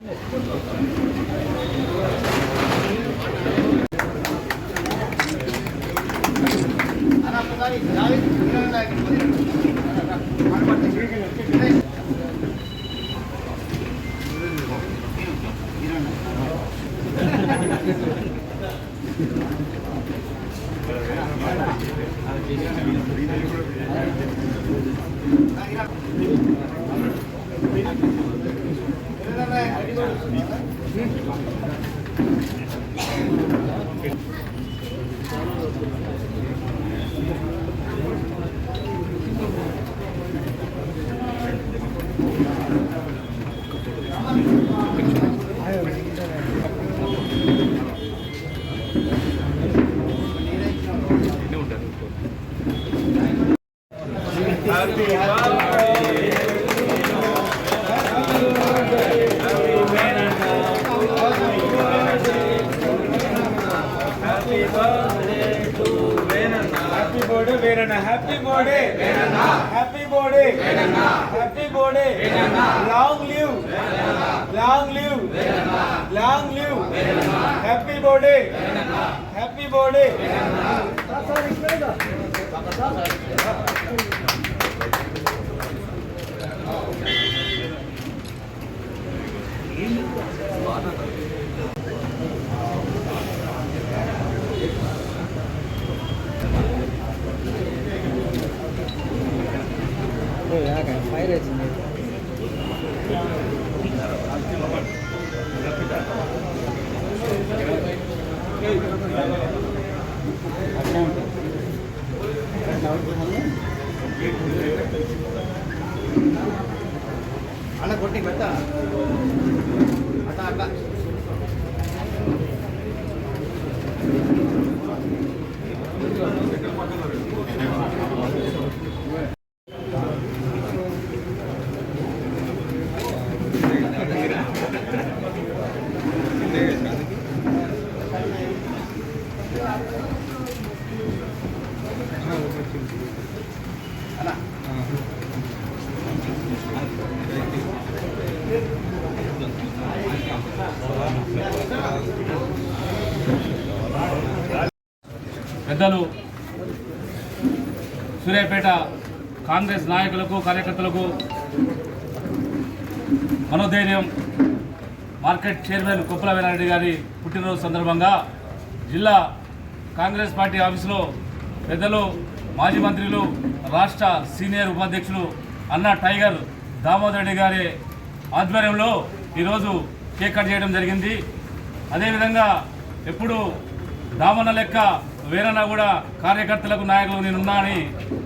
Gracias. Happy birthday வேணண்ணா happy birthday வேணண்ணா happy birthday வேணண்ணா லாங் லிவ் வேணண்ணா லாங் லிவ் வேணண்ணா லாங் லிவ் வேணண்ணா ஹாப்பி பர்த்டே வேணண்ணா ஹாப்பி பர்த்டே வேணண்ணா అన్న కొట్టి పెడతా అట్లా అట్లా పెద్దలు సూర్యాపేట కాంగ్రెస్ నాయకులకు కార్యకర్తలకు మనోధైర్యం. మార్కెట్ చైర్మన్ కుప్పల వీరారెడ్డి గారి పుట్టినరోజు సందర్భంగా జిల్లా కాంగ్రెస్ పార్టీ ఆఫీసులో పెద్దలు మాజీ మంత్రులు రాష్ట్ర సీనియర్ ఉపాధ్యక్షులు అన్న టైగర్ దామోదర్ రెడ్డి గారి ఆధ్వర్యంలో ఈరోజు కేక్ కట్ చేయడం జరిగింది. అదేవిధంగా ఎప్పుడు దామన్న లెక్క వేరన్నా కూడా కార్యకర్తలకు నాయకులు నేనున్నా అని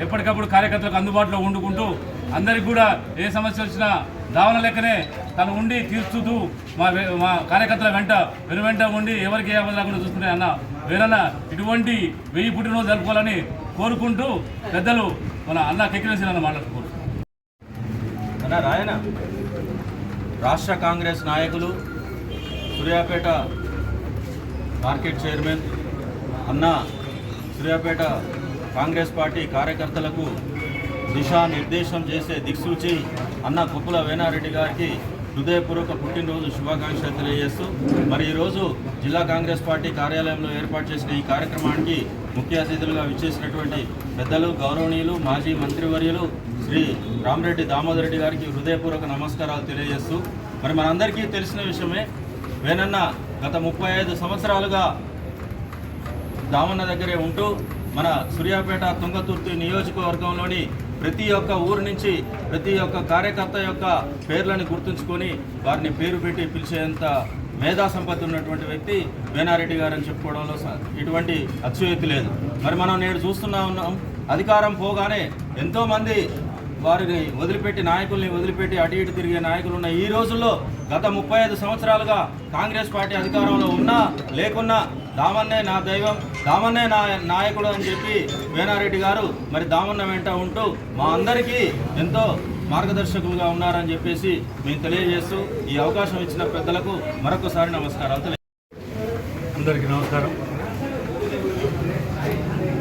ఎప్పటికప్పుడు కార్యకర్తలకు అందుబాటులో ఉండుకుంటూ అందరికి కూడా ఏ సమస్య వచ్చినా దావన లెక్కనే తను ఉండి తీర్చుతూ మా వే- మా కార్యకర్తల వెంట వెను వెంట ఉండి ఎవరికి ఏ ఆపద రాకుండా అన్న వేరన్న ఇటువంటి వెయ్యి పుట్టినరోజు జరుపుకోవాలని కోరుకుంటూ పెద్దలు మన అన్న కెక్కిరేసిన మాట్లాడుకోరు అన్న రాయన? రాష్ట్ర కాంగ్రెస్ నాయకులు సూర్యాపేట మార్కెట్ చైర్మన్ అన్న సూర్యాపేట కాంగ్రెస్ పార్టీ కార్యకర్తలకు దిశానిర్దేశం చేసే దిక్సూచి అన్న కుప్పుల వేనారెడ్డి గారికి హృదయపూర్వక పుట్టినరోజు శుభాకాంక్షలు తెలియజేస్తూ మరి ఈరోజు జిల్లా కాంగ్రెస్ పార్టీ కార్యాలయంలో ఏర్పాటు చేసిన ఈ కార్యక్రమానికి ముఖ్య అతిథులుగా విచ్చేసినటువంటి పెద్దలు గౌరవనీయులు మాజీ మంత్రివర్యులు శ్రీ రామరెడ్డి దామోదర్ రెడ్డి గారికి హృదయపూర్వక నమస్కారాలు తెలియజేస్తూ మరి మనందరికీ తెలిసిన విషయమే వేనన్న గత ముప్పై ఐదు సంవత్సరాలుగా దామన్న దగ్గరే ఉంటూ మన సూర్యాపేట తుంగతుర్తి నియోజకవర్గంలోని ప్రతి ఒక్క ఊరు నుంచి ప్రతి ఒక్క కార్యకర్త యొక్క పేర్లను గుర్తుంచుకొని వారిని పేరు పెట్టి పిలిచేంత మేధా సంపత్తి ఉన్నటువంటి వ్యక్తి వేనారెడ్డి గారు అని చెప్పుకోవడంలో స- ఎటువంటి అత్యుక్తి లేదు. మరి మనం నేడు చూస్తున్నా ఉన్నాం అధికారం పోగానే ఎంతోమంది వారిని వదిలిపెట్టి నాయకుల్ని వదిలిపెట్టి అటు ఇటు తిరిగే నాయకులు ఉన్న ఈ రోజుల్లో గత ముప్పై ఐదు సంవత్సరాలుగా కాంగ్రెస్ పార్టీ అధికారంలో ఉన్నా లేకున్నా దామన్నే నా దైవం దామన్నే నా నాయకుడు అని చెప్పి వేనారెడ్డి గారు మరి దామన్న వెంట ఉంటూ మా అందరికీ ఎంతో మార్గదర్శకులుగా ఉన్నారని చెప్పేసి మేము తెలియజేస్తూ ఈ అవకాశం ఇచ్చిన పెద్దలకు మరొకసారి నమస్కారాలు అందరికీ నమస్కారం.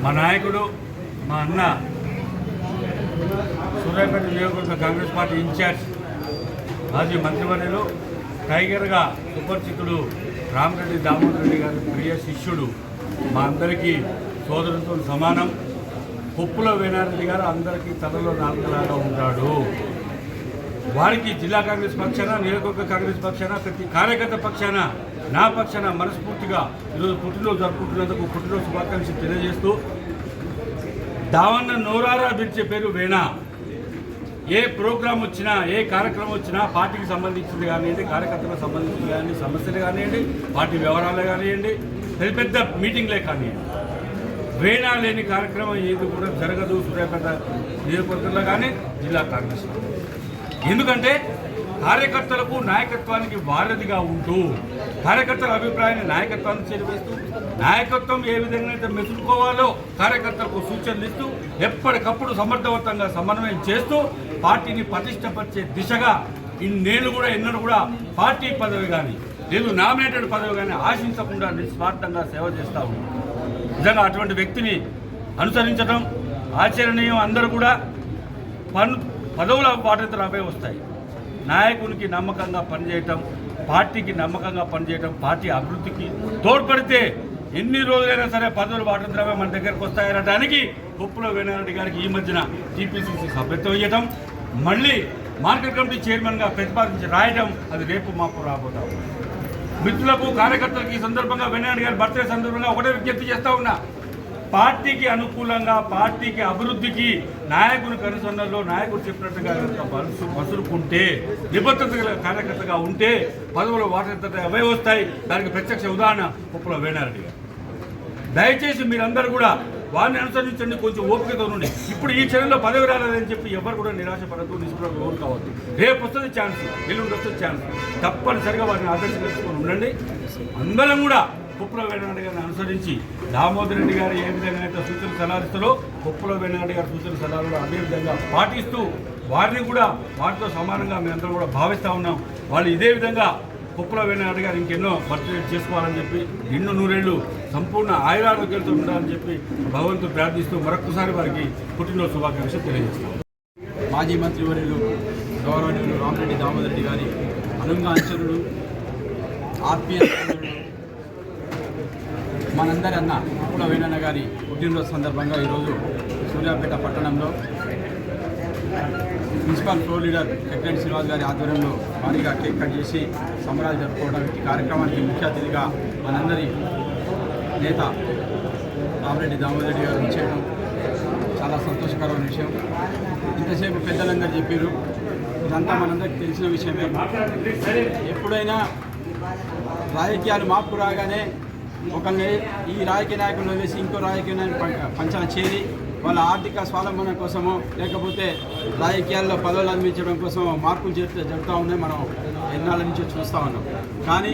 మా నాయకుడు మా అన్న సూర్యాపేట నియోజకవర్గ కాంగ్రెస్ పార్టీ ఇన్ఛార్జ్ మాజీ మంత్రివర్యులు టైగర్గా సుపరిచితుడు రామరెడ్డి దామోదర్ రెడ్డి గారి ప్రియ శిష్యుడు మా అందరికీ సోదరులతో సమానం. కొప్పుల వేనారెడ్డి గారు అందరికీ తలలో నాలుగులాగా ఉంటాడు. వారికి జిల్లా కాంగ్రెస్ పక్షాన నియోజకవర్గ కాంగ్రెస్ పక్షాన ప్రతి కార్యకర్త పక్షాన నా పక్షాన మనస్ఫూర్తిగా ఈరోజు పుట్టినరోజు జరుపుకుంటున్నందుకు పుట్టినరోజు శుభాకాంక్షలు తెలియజేస్తూ దావన్న నోరారా పిలిచే పేరు వేణా. ఏ ప్రోగ్రాం వచ్చినా ఏ కార్యక్రమం వచ్చినా పార్టీకి సంబంధించింది కానివ్వండి కార్యకర్తలకు సంబంధించింది కానీ సమస్యలు కానివ్వండి పార్టీ వ్యవహారాలు కానివ్వండి పెద్ద పెద్ద మీటింగ్లే కానివ్వండి. వేణా లేని కార్యక్రమం ఏది కూడా జరగదు సూర్యాపేట నియోజకవర్గంలో కానీ జిల్లా కాంగ్రెస్ ఎందుకంటే కార్యకర్తలకు నాయకత్వానికి వారధిగా ఉంటూ కార్యకర్తల అభిప్రాయాన్ని నాయకత్వాన్ని చేరువేస్తూ నాయకత్వం ఏ విధంగా అయితే మెచ్చుకోవాలో కార్యకర్తలకు సూచనలు ఇస్తూ ఎప్పటికప్పుడు సమర్థవంతంగా సమన్వయం చేస్తూ పార్టీని పటిష్టపరిచే దిశగా ఇన్నేళ్ళు కూడా ఎన్నడూ కూడా పార్టీ పదవి కానీ లేదు నామినేటెడ్ పదవి కానీ ఆశించకుండా నిస్వార్థంగా సేవ చేస్తూ ఉన్నాం. నిజంగా అటువంటి వ్యక్తిని అనుసరించడం ఆచరణీయం అందరూ కూడా పను పదవుల బాధ్యత రాబోయే వస్తాయి. నాయకునికి నమ్మకంగా పనిచేయటం పార్టీకి నమ్మకంగా పనిచేయటం పార్టీ అభివృద్ధికి తోడ్పడితే ఎన్ని రోజులైనా సరే పదవులు బాధ్యత మన దగ్గరకు వస్తాయనడానికి గొప్పలో వేణారెడ్డి గారికి ఈ మధ్యన టీపీసీసీ సభ్యత్వం ఇవ్వటం మళ్ళీ మార్కెట్ కమిటీ చైర్మన్గా ప్రతిపాదించి రాయడం అది రేపు మాకు రాబోతాం మిత్రులకు కార్యకర్తలకు ఈ సందర్భంగా వెన్నారెడ్డి గారి బర్త్డే సందర్భంగా ఒకటే విజ్ఞప్తి చేస్తూ ఉన్నా. పార్టీకి అనుకూలంగా పార్టీకి అభివృద్ధికి నాయకుని కనుసన్నల్లో నాయకుడు చెప్పినట్టుగా కనుక మనసు మసులుకుంటే నిబద్ధత గల కార్యకర్తగా ఉంటే పదవులు వాటంతట అవే వస్తాయి? దానికి ప్రత్యక్ష ఉదాహరణ ఉప్పుల వేణారెడ్డి గారు. దయచేసి మీరందరూ కూడా వారిని అనుసరించండి కొంచెం ఓపికతో ఉండి ఇప్పుడు ఈ క్షణంలో పదవి రాలేదని చెప్పి ఎవరు కూడా నిరాశపడద్దు నిస్పృహ ఓరు కావద్దు. రేపు వస్తుంది ఛాన్స్ ఎల్లుండి వస్తుంది ఛాన్స్. తప్పనిసరిగా వారిని ఆదర్శించుకొని ఉండండి. అందరం కూడా కుప్పల వేణారెడ్డి గారిని అనుసరించి దామోదర్ రెడ్డి గారు ఏ విధంగా అయితే సూచనలు సలహాలు కుప్పల వేణారెడ్డి గారి సూచన సలహాలు అదే విధంగా పాటిస్తూ వారిని కూడా వారితో సమానంగా మేమందరం కూడా భావిస్తూ ఉన్నాం. వాళ్ళు ఇదే విధంగా కుప్పల వేణారెడ్డి గారు ఇంకెన్నో బర్త్డే చేసుకోవాలని చెప్పి ఎన్నో నూరేళ్ళు సంపూర్ణ ఆయురారోగ్యాలతో ఉండాలని చెప్పి భగవంతుడు ప్రార్థిస్తూ మరొకసారి వారికి పుట్టినరోజు శుభాకాంక్షలు తెలియజేస్తాం. మాజీ మంత్రివర్యులు గౌరవనీయులు రామరెడ్డి దామోదర్ రెడ్డి గారి అనుంగ అంచరుడు ఆత్మీయ మనందరి అన్న కుప్పుల వేణన్న గారి పుట్టినరోజు సందర్భంగా ఈరోజు సూర్యాపేట పట్టణంలో municipal floor leader Venkatareddy Srinivas గారి ఆధ్వర్యంలో భారీగా కేక్ కట్ చేసి సంబరాలు జరుపుకోవడం ఈ కార్యక్రమానికి ముఖ్య అతిథిగా మనందరి నేత రామరెడ్డి దామోదర్ రెడ్డి గారు ఇచ్చేయడం చాలా సంతోషకరమైన విషయం. ఇంతసేపు పెద్దలందరూ చెప్పారు ఇదంతా మనందరికి తెలిసిన విషయమే. ఎప్పుడైనా రాజకీయాలు మార్పు రాగానే ఒక ఈ రాజకీయ నాయకులను వేసి ఇంకో రాజకీయ నాయకుని పంచన చేరి వాళ్ళ ఆర్థిక స్వావలంబన కోసమో లేకపోతే రాజకీయాల్లో పదవులు అందించడం కోసమో మార్పులు చేస్తే జరుగుతూ ఉన్నాయి మనం ఎన్నాళ్ళ నుంచి చూస్తూ ఉన్నాం. కానీ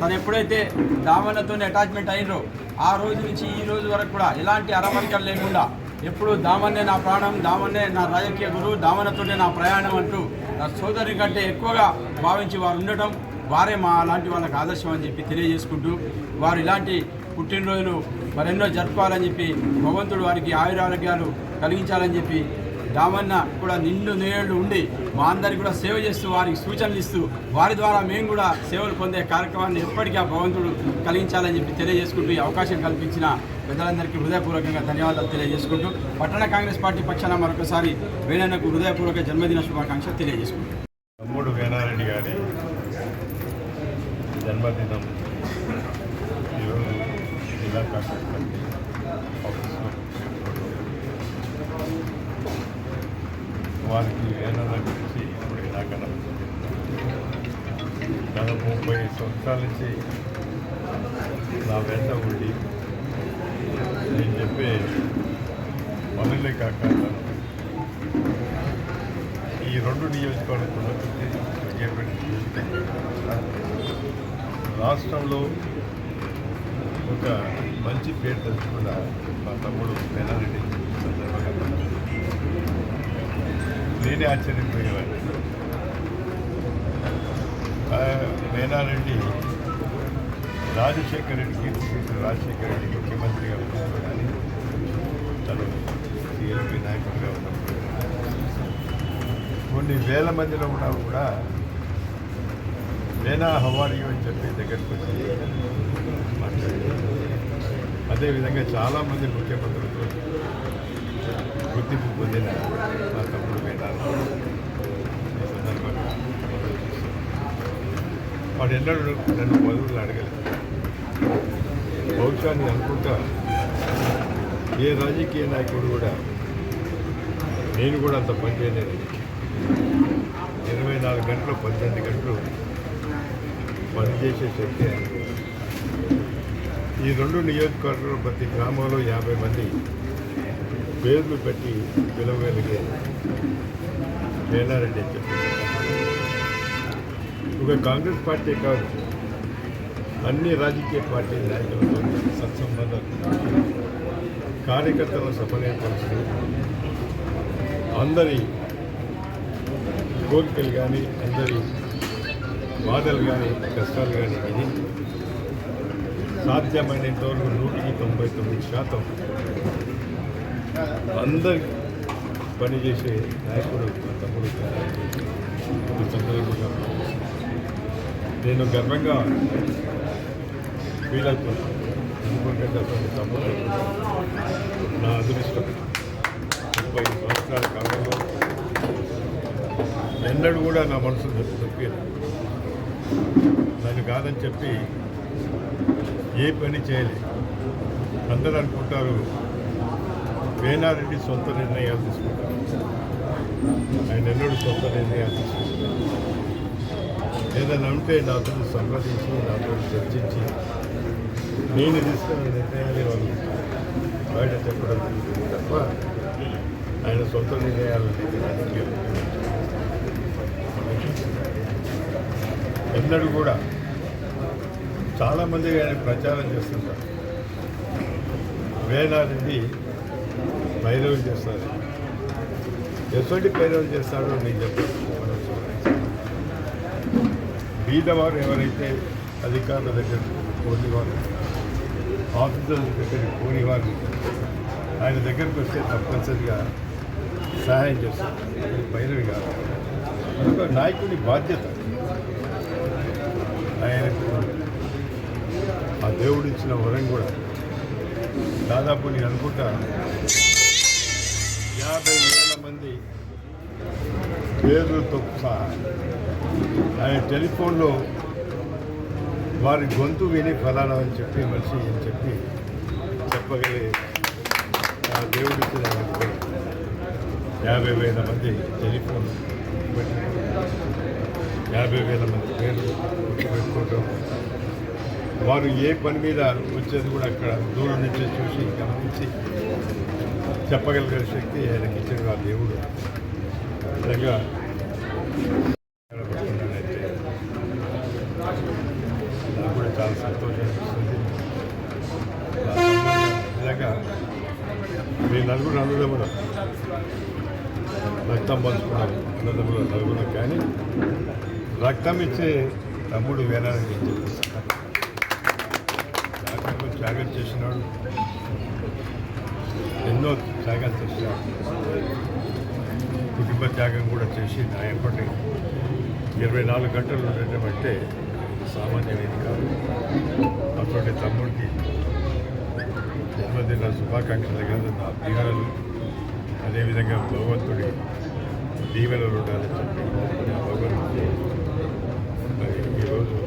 తను ఎప్పుడైతే దామన్లతో అటాచ్మెంట్ అయినరో ఆ రోజు నుంచి ఈ రోజు వరకు కూడా ఎలాంటి అరమరికలు లేకుండా ఎప్పుడు దామన్నే నా ప్రాణం దామన్నే నా రాజకీయ గురువు దామన్నతోనే నా ప్రయాణం అంటూ నా సోదరి కంటే ఎక్కువగా భావించి వారు ఉండటం వారే మా లాంటి వాళ్ళకి ఆదర్శం అని చెప్పి తెలియజేసుకుంటూ వారు ఇలాంటి పుట్టినరోజులు మరెన్నో జరుపుకోవాలని చెప్పి భగవంతుడు వారికి ఆయురారోగ్యాలు కలిగించాలని చెప్పి రామన్న కూడా నిండు నేళ్ళు ఉండి మా అందరికి కూడా సేవ చేస్తూ వారికి సూచనలు ఇస్తూ వారి ద్వారా మేము కూడా సేవలు పొందే కార్యక్రమాన్ని ఎప్పటికీ ఆ భగవంతుడు కలిగించాలని చెప్పి తెలియజేసుకుంటూ ఈ అవకాశం కల్పించిన పెద్దలందరికీ హృదయపూర్వకంగా ధన్యవాదాలు తెలియజేసుకుంటూ పట్టణ కాంగ్రెస్ పార్టీ పక్షాన మరొకసారి వేణన్నకు హృదయపూర్వక జన్మదిన శుభాకాంక్షలు తెలియజేసుకుంటాం. తమ్ముడు వేణారెడ్డి గారి జన్మదినం జిల్లా కాంగ్రెస్ కమిటీ ఆఫీస్లో వారికి వేణన గురించి ఇప్పుడు ఇలాగన దాదాపు ముప్పై సంవత్సరాల నుంచి నా వెంట ఉండి నేను చెప్పే పనులే కాక ఈ రెండు నియోజకవర్గంలో రాష్ట్రంలో ఒక మంచి పేరు తెచ్చుకున్న మా తమ్ముడు మేనారెడ్డి సందర్భంగా. నేనే ఆశ్చర్యపోయేవాడిని. మేనారెడ్డి రాజశేఖర రెడ్డి కీర్తి రాజశేఖర రెడ్డి ముఖ్యమంత్రిగా ఉన్నప్పుడు కానీ తను సిఎల్పి నాయకుడిగా ఉన్నప్పుడు కొన్ని వేల మందిలో ఉన్నా కూడా నేనా హవారి అని చెప్పి దగ్గరికి వచ్చి మాట్లాడారు. అదేవిధంగా చాలామంది ముఖ్యమంత్రులతో గుర్తింపు పొందిన మా తమ్ముడు వేణాలు ఈ సందర్భంగా వాడు ఎన్నడూ నన్ను పదవులు అడగలేదు. బహుశా నేను అనుకుంటా ఏ రాజకీయ నాయకుడు కూడా నేను కూడా అంత పని చేయలేదు ఇరవై నాలుగు గంటలు పద్దెనిమిది గంటలు పనిచేసే శక్తి ఈ రెండు నియోజకవర్గంలో ప్రతి గ్రామంలో యాభై మంది పేర్లు పెట్టి పిలవగలిగే వేలారెడ్డి అని ఒక కాంగ్రెస్ పార్టీ కాదు అన్ని రాజకీయ పార్టీ నాయకులతో సత్సంబంధాలు కార్యకర్తల సమన్వయపరుస్తూ అందరి కోరికలు కానీ అందరి బాధలు కానీ కష్టాలు కానీ విని సాధ్యమైనంతవరకు నూటికి తొంభై తొమ్మిది శాతం అందరి పనిచేసే నాయకుడు మా తమ్ముడు సందర్భంగా నేను గర్వంగా ఫీల్ అవుతున్నాను. ఎందుకంటే అటువంటి తమ్ముడు నా అదృష్టం. ముప్పై సంవత్సరాల కాలంలో ఎన్నడూ కూడా నా మనసు తప్పి దాన్ని కాదని చెప్పి ఏ పని చేయలేదు అందరూ అనుకుంటారు వేణారెడ్డి సొంత నిర్ణయాలు తీసుకుంటారు. ఆయన ఎల్లుడు సొంత నిర్ణయాలు తీసుకుంటారు. ఏదైనా ఉంటే నాతో సంప్రదించి నాతో చర్చించి నేను తీసుకున్న నిర్ణయాలు వాళ్ళు బయట చెప్పడం తప్ప ఆయన సొంత నిర్ణయాలు రాజకీయాలు. ఎన్నడూ కూడా చాలామంది ఆయన ప్రచారం చేస్తుంటారు. వేలారెడ్డి పైరవి చేస్తారు. ఎటువంటి పైరవి చేస్తాడో నేను చెప్తాను బీదవారు ఎవరైతే అధికారుల దగ్గర పోనివారు ఆఫీసర్ల దగ్గర పోనివారు ఆయన దగ్గరికి వస్తే తప్పనిసరిగా సహాయం చేస్తారు. భైరవి పైరవి కాదు నాయకుడి బాధ్యత. ఆయనకు ఆ దేవుడు ఇచ్చిన వరం కూడా దాదాపు నేను అనుకుంటా యాభై వేల మంది పేర్లతో సహా ఆయన టెలిఫోన్లో వారి గొంతు విని ఫలానా అని చెప్పి మనిషి అని చెప్పి చెప్పగలిగే ఆ దేవుడు ఇచ్చిన యాభై వేల మంది టెలిఫోన్ యాభై వేల మంది పేర్లు గుర్తుపెట్టుకోవడం వారు ఏ పని మీద వచ్చేది కూడా అక్కడ దూరం నుంచి చూసి గమనించి చెప్పగలిగే శక్తి ఆయనకి ఇచ్చిన ఆ దేవుడు. నిజంగా నాకు కూడా చాలా సంతోషం అనిపిస్తుంది. నిజంగా మీ నలుగురు అన్నదమ్ములు రక్తం పంచుకున్నారు అన్నదమ్ములు నలుగురు కానీ రక్తం ఇచ్చే తమ్ముడు వేనాలని నేను త్యాగం చేసినాడు. ఎన్నో త్యాగాలు చేసినాడు. కుటుంబ త్యాగం కూడా చేసి నా ఎప్పటి ఇరవై నాలుగు గంటలు ఉండటం అంటే సామాన్యమైనది కాదు అటువంటి తమ్ముడికి జన్మదిన శుభాకాంక్షలు కాదు నా దీవెనలు అదేవిధంగా భగవంతుడి దీవెనలు ఉండాలని చెప్పి భగవంతుడి ఈరోజు